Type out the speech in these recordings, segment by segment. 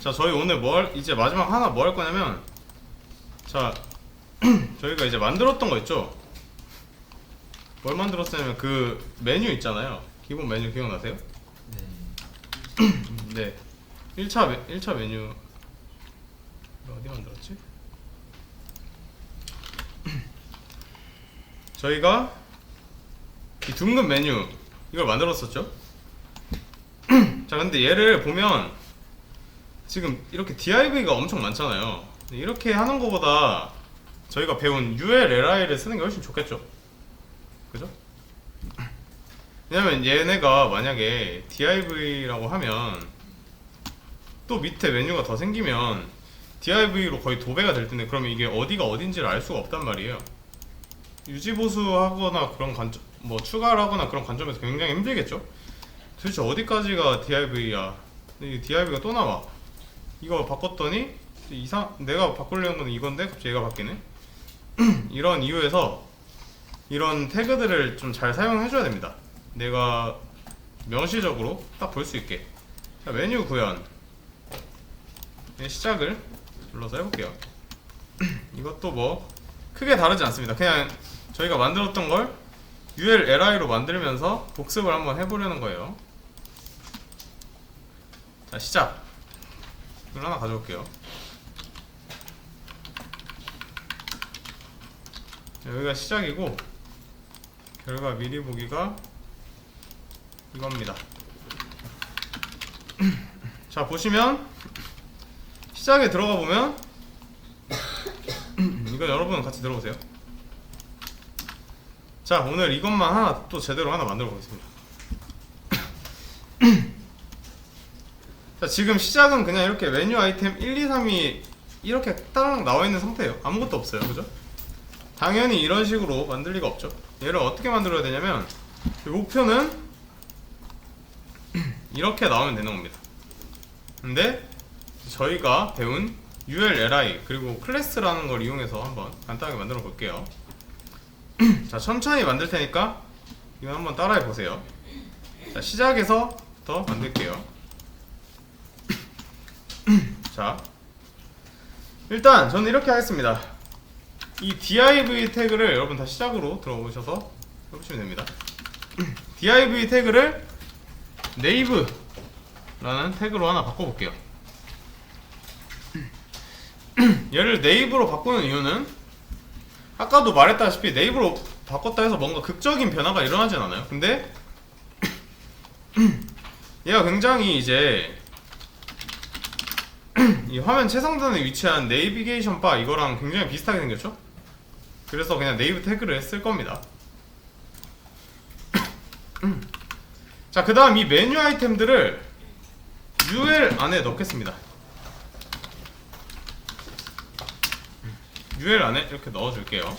자 저희 오늘 뭘 이제 마지막 하나 뭐 할 거냐면 자 저희가 이제 만들었던 거 있죠 뭘 만들었냐면 그 메뉴 있잖아요 기본 메뉴 기억나세요? 네. 네 1차 메, 1차 메뉴 이거 어디 만들었지? 저희가 이 둥근 메뉴 이걸 만들었었죠 자 근데 얘를 보면 지금 이렇게 DIV가 엄청 많잖아요. 이렇게 하는 것보다 저희가 배운 ULLI를 쓰는 게 훨씬 좋겠죠? 그죠? 왜냐면 얘네가 만약에 DIV라고 하면 또 밑에 메뉴가 더 생기면 DIV로 거의 도배가 될 텐데 그러면 이게 어디가 어딘지를 알 수가 없단 말이에요. 유지 보수하거나 그런 관점 뭐 추가를 하거나 그런 관점에서 굉장히 힘들겠죠? 도대체 어디까지가 DIV야? 이 DIV가 또 나와 이거 바꿨더니 이상 내가 바꾸려는 건 이건데 갑자기 얘가 바뀌네. 이런 이유에서 이런 태그들을 좀 잘 사용해 줘야 됩니다. 내가 명시적으로 딱 볼 수 있게. 자, 메뉴 구현. 네, 시작을 눌러서 해볼게요. 이것도 뭐 크게 다르지 않습니다. 그냥 저희가 만들었던 걸 ULLI로 만들면서 복습을 한번 해보려는 거예요. 자 시작 이걸 하나 가져올게요. 여기가 시작이고 결과 미리 보기가 이겁니다. 자 보시면 시작에 들어가 보면 이거 여러분 같이 들어보세요. 자 오늘 이것만 하나 또 제대로 하나 만들어 보겠습니다 자 지금 시작은 그냥 이렇게 메뉴 아이템 1, 2, 3이 이렇게 딱 나와 있는 상태예요. 아무것도 없어요. 그죠? 당연히 이런 식으로 만들 리가 없죠. 얘를 어떻게 만들어야 되냐면 이 목표는 이렇게 나오면 되는 겁니다. 근데 저희가 배운 ULLI 그리고 클래스라는 걸 이용해서 한번 간단하게 만들어 볼게요. 자 천천히 만들 테니까 이거 한번 따라해 보세요. 자 시작에서부터 만들게요 자 일단 저는 이렇게 하겠습니다. 이 div 태그를 여러분 다 시작으로 들어오셔서 해보시면 됩니다. Div 태그를 네이브 라는 태그로 하나 바꿔볼게요. 얘를 네이브로 바꾸는 이유는 아까도 말했다시피 네이브로 바꿨다 해서 뭔가 극적인 변화가 일어나진 않아요. 근데 얘가 굉장히 이제 이 화면 최상단에 위치한 네이비게이션 바 이거랑 굉장히 비슷하게 생겼죠? 그래서 그냥 네이브 태그를 쓸 겁니다 자 그 다음 이 메뉴 아이템들을 UL 안에 넣겠습니다. UL 안에 이렇게 넣어줄게요.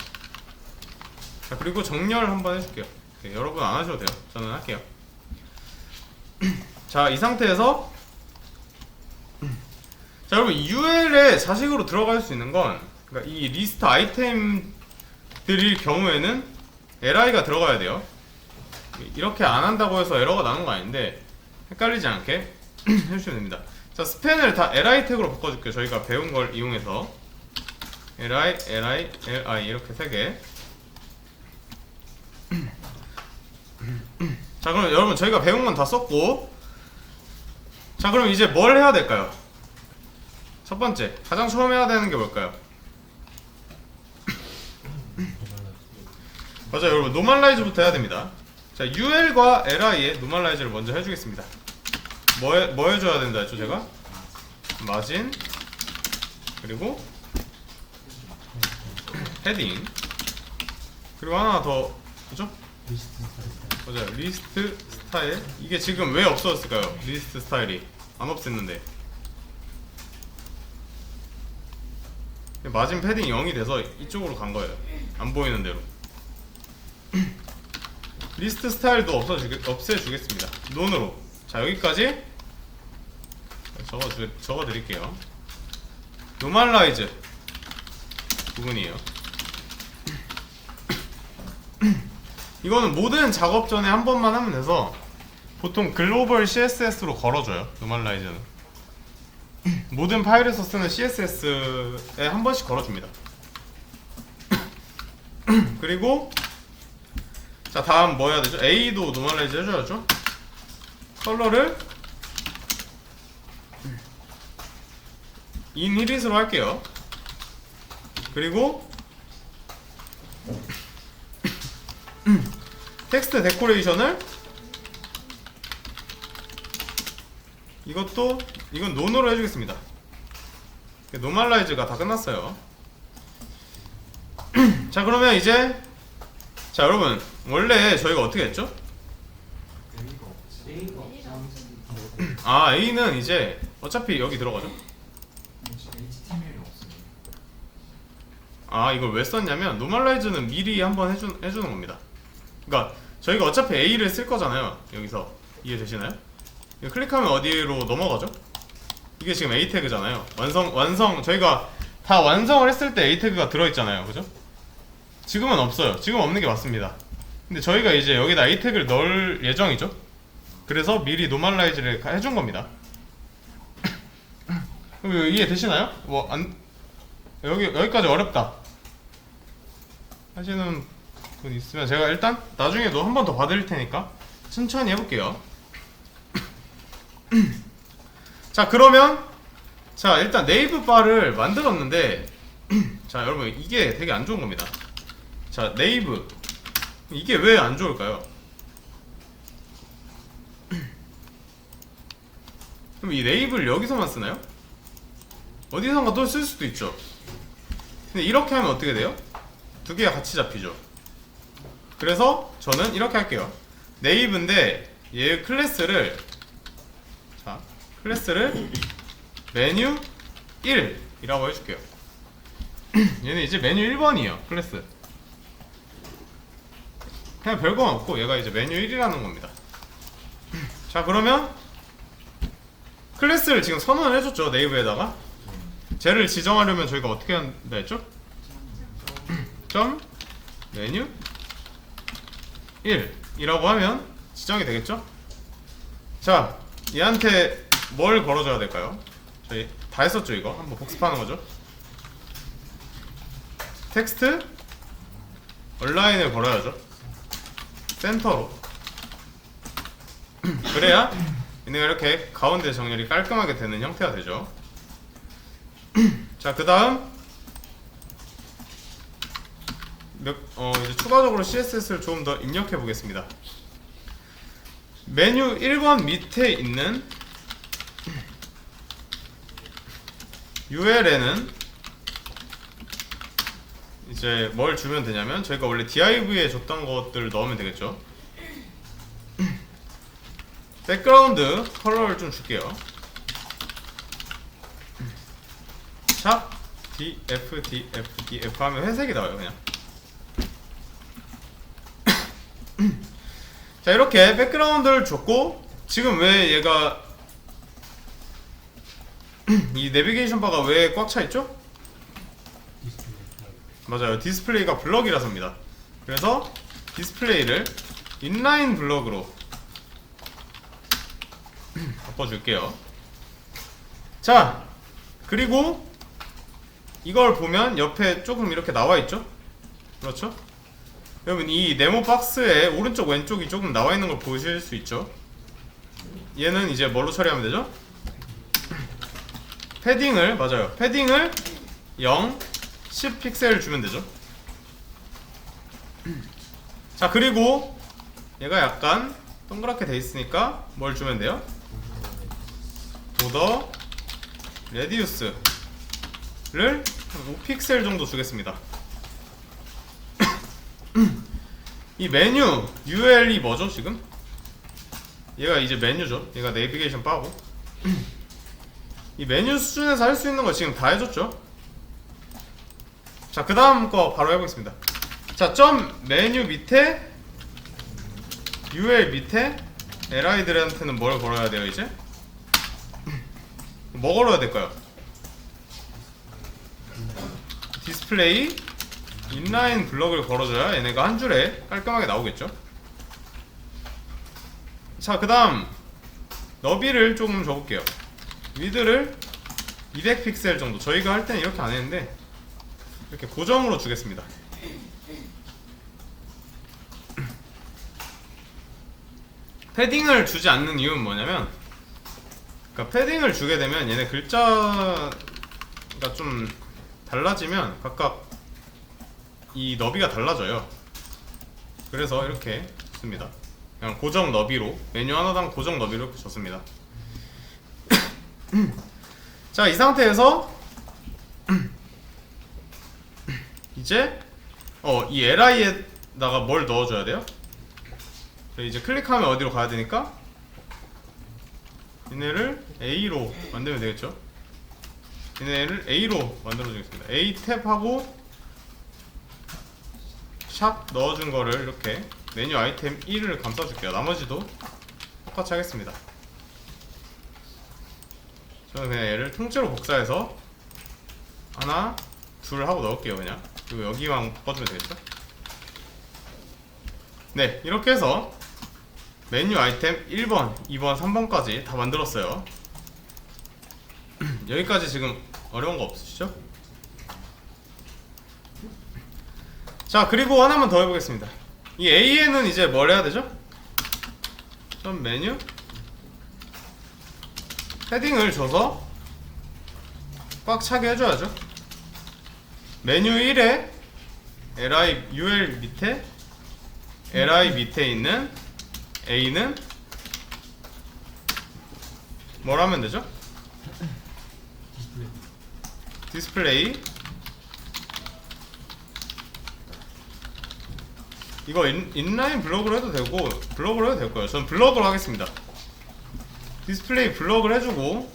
자 그리고 정렬 한번 해줄게요. 네, 여러분 안 하셔도 돼요. 저는 할게요. 자 이 상태에서 자 여러분 UL에 자식으로 들어갈 수 있는 건 그러니까 이 리스트 아이템들일 경우에는 li가 들어가야 돼요. 이렇게 안 한다고 해서 에러가 나는 거 아닌데 헷갈리지 않게 해주시면 됩니다. 자 스팬을 다 li 태그로 바꿔줄게요. 저희가 배운 걸 이용해서 li, li, li 이렇게 세 개. 자 그럼 여러분 저희가 배운 건 다 썼고 자 그럼 이제 뭘 해야 될까요? 첫 번째 가장 처음 해야 되는 게 뭘까요? 맞아요 여러분 노멀라이즈부터 해야 됩니다 자 UL과 LI의 노멀라이즈를 먼저 해주겠습니다 뭐, 해, 뭐 해줘야 된다 했죠 제가? 마진 그리고 헤딩 그리고 하나 더 그죠? 맞아요 리스트 스타일 이게 지금 왜 없어졌을까요? 리스트 스타일이 안 없앴는데 마진 패딩 0이 돼서 이쪽으로 간 거예요. 안 보이는 대로. 리스트 스타일도 없어주겠, 없애주겠습니다. 논으로. 자 여기까지. 적어 적어 드릴게요. 노멀라이즈 부분이에요. 이거는 모든 작업 전에 한 번만 하면 돼서 보통 글로벌 CSS로 걸어줘요. 노멀라이즈는 모든 파일에서 쓰는 CSS에 한 번씩 걸어줍니다. 그리고 자 다음 뭐 해야 되죠? A도 노멀라이즈 해줘야죠. 컬러를 인히릿으로 할게요. 그리고 텍스트 데코레이션을 이것도 이건 논으로 해주겠습니다. 노멀라이즈가 다 끝났어요. 자 그러면 이제 자 여러분 원래 저희가 어떻게 했죠? 아 A는 이제 어차피 여기 들어가죠. 아 이걸 왜 썼냐면 노멀라이즈는 미리 한번 해주, 해주는 겁니다. 그러니까 저희가 어차피 A를 쓸 거잖아요. 여기서 이해되시나요? 클릭하면 어디로 넘어가죠? 이게 지금 A 태그잖아요. 완성 완성 저희가 다 완성을 했을 때 A 태그가 들어있잖아요. 그죠? 지금은 없어요. 지금 없는 게 맞습니다. 근데 저희가 이제 여기다 A 태그를 넣을 예정이죠. 그래서 미리 노멀라이즈를 가- 해준 겁니다. 그럼 이거 이해 되시나요? 뭐 안 여기 여기까지 어렵다. 하시는 분 있으면 제가 일단 나중에도 한 번 더 봐드릴 테니까 천천히 해볼게요. 자 그러면 자 일단 네이브 바를 만들었는데 자 여러분 이게 되게 안 좋은 겁니다. 자 네이브 이게 왜 안 좋을까요? 그럼 이 네이브를 여기서만 쓰나요? 어디선가 또 쓸 수도 있죠. 근데 이렇게 하면 어떻게 돼요? 두 개가 같이 잡히죠. 그래서 저는 이렇게 할게요. 네이브인데 얘 클래스를 자 클래스를 메뉴 1이라고 해줄게요. 얘는 이제 메뉴 1번이에요. 클래스. 그냥 별거 없고 얘가 이제 메뉴 1이라는 겁니다. 자 그러면 클래스를 지금 선언을 해줬죠 네이버에다가 쟤를 지정하려면 저희가 어떻게 한다 했죠? 점 메뉴 1이라고 하면 지정이 되겠죠? 자 얘한테 뭘 걸어줘야 될까요? 저희 다 했었죠 이거? 한번 복습하는 거죠? 텍스트? 얼라인을 걸어야죠. 센터로. 그래야 얘네가 이렇게 가운데 정렬이 깔끔하게 되는 형태가 되죠. 자, 그 다음. 몇, 어, 이제 추가적으로 CSS를 조금 더 입력해 보겠습니다. 메뉴 1번 밑에 있는 UL에는 이제 뭘 주면 되냐면 저희가 원래 div에 줬던 것들을 넣으면 되겠죠. 백그라운드 컬러를 좀 줄게요. 샵 df df df 하면 회색이 나와요 그냥 자 이렇게 백그라운드를 줬고 지금 왜 얘가 이 내비게이션 바가 왜 꽉 차 있죠? 맞아요 디스플레이가 블럭이라서입니다 그래서 디스플레이를 인라인 블럭으로 바꿔줄게요 자 그리고 이걸 보면 옆에 조금 이렇게 나와 있죠? 그렇죠? 여러분 이 네모 박스에 오른쪽 왼쪽이 조금 나와 있는 걸 보실 수 있죠? 얘는 이제 뭘로 처리하면 되죠? 패딩을 맞아요. 패딩을 0, 10 픽셀 주면 되죠. 자 그리고 얘가 약간 동그랗게 돼 있으니까 뭘 주면 돼요? 도더 레디우스 를 5픽셀 정도 주겠습니다. 이 메뉴 UL이 뭐죠 지금? 얘가 이제 메뉴죠. 얘가 내비게이션 바고 이 메뉴 수준에서 할 수 있는 거 지금 다 해줬죠. 자, 그 다음 거 바로 해보겠습니다. 자, 점 메뉴 밑에 UL 밑에 LI들한테는 뭘 걸어야 돼요 이제? 뭐 걸어야 될까요? 디스플레이 인라인 블럭을 걸어줘야 얘네가 한 줄에 깔끔하게 나오겠죠. 자, 그 다음 너비를 조금 줘볼게요. 위드를 200픽셀 정도. 저희가 할 때는 이렇게 안 했는데 이렇게 고정으로 주겠습니다. 패딩을 주지 않는 이유는 뭐냐면 그러니까 패딩을 주게 되면 얘네 글자가 좀 달라지면 각각 이 너비가 달라져요. 그래서 이렇게 씁니다. 그냥 고정 너비로 메뉴 하나당 고정 너비로 이렇게 줬습니다 자 이 상태에서 이제 어 이 li에다가 뭘 넣어줘야 돼요? 이제 클릭하면 어디로 가야 되니까 얘네를 A로 만들면 되겠죠? 얘네를 A로 만들어 주겠습니다. A 탭하고 샵 넣어준 거를 이렇게 메뉴 아이템 1을 감싸줄게요. 나머지도 똑같이 하겠습니다. 저는 그냥 얘를 통째로 복사해서 하나, 둘 하고 넣을게요. 그냥 그리고 여기만 바꿔주면 되겠죠? 네, 이렇게 해서 메뉴 아이템 1번, 2번, 3번까지 다 만들었어요. 여기까지 지금 어려운 거 없으시죠? 자, 그리고 하나만 더 해보겠습니다. 이 A에는 이제 뭘 해야 되죠? 좀 메뉴 헤딩을 줘서 꽉 차게 해줘야죠. 메뉴 1에 li ul 밑에 li 밑에 있는 a는 뭘 하면 되죠? 디스플레이 이거 인, 인라인 블럭으로 해도 되고 블럭으로 해도 될 거예요. 저는 블럭으로 하겠습니다. 디스플레이 블럭을 해주고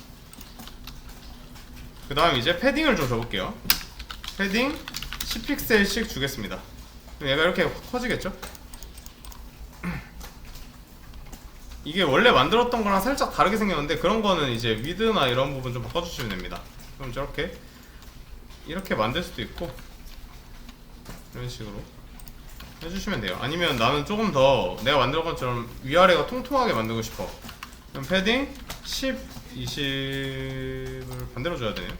그 다음 이제 패딩을 좀 줘볼게요. 패딩 10픽셀씩 주겠습니다. 얘가 이렇게 커지겠죠? 이게 원래 만들었던 거랑 살짝 다르게 생겼는데 그런 거는 이제 위드나 이런 부분 좀 바꿔주시면 됩니다. 그럼 저렇게 이렇게 만들 수도 있고 이런 식으로 해주시면 돼요. 아니면 나는 조금 더 내가 만든 것처럼 위아래가 통통하게 만들고 싶어. 그럼 패딩 10, 20을 반대로 줘야 되네요.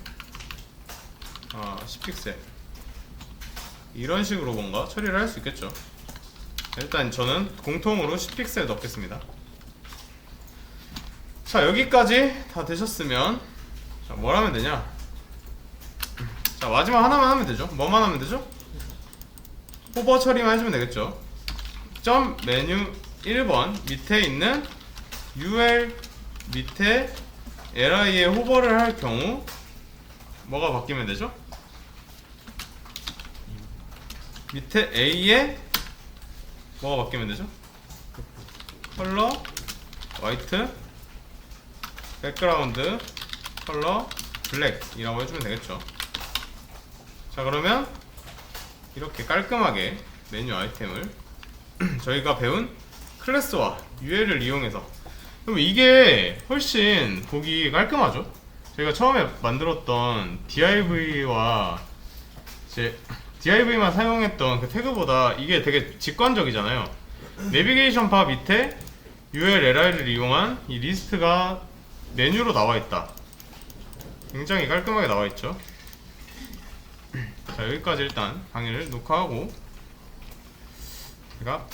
아, 10픽셀. 이런 식으로 뭔가 처리를 할 수 있겠죠. 일단 저는 공통으로 10픽셀 넣겠습니다. 자, 여기까지 다 되셨으면 자, 뭘 하면 되냐? 자, 마지막 하나만 하면 되죠. 뭐만 하면 되죠? 호버 처리만 해주면 되겠죠. 점 메뉴 1번 밑에 있는 UL 밑에 li에 호버를 할 경우 뭐가 바뀌면 되죠? 밑에 a에 뭐가 바뀌면 되죠? 컬러 화이트 백그라운드 컬러 블랙이라고 해주면 되겠죠. 자 그러면 이렇게 깔끔하게 메뉴 아이템을 저희가 배운 클래스와 UL을 이용해서 그럼 이게 훨씬 보기 깔끔하죠? 저희가 처음에 만들었던 DIV와 이제 DIV만 사용했던 그 태그보다 이게 되게 직관적이잖아요. 내비게이션 바 밑에 ULLI를 이용한 이 리스트가 메뉴로 나와 있다. 굉장히 깔끔하게 나와 있죠. 자 여기까지 일단 강의를 녹화하고 제가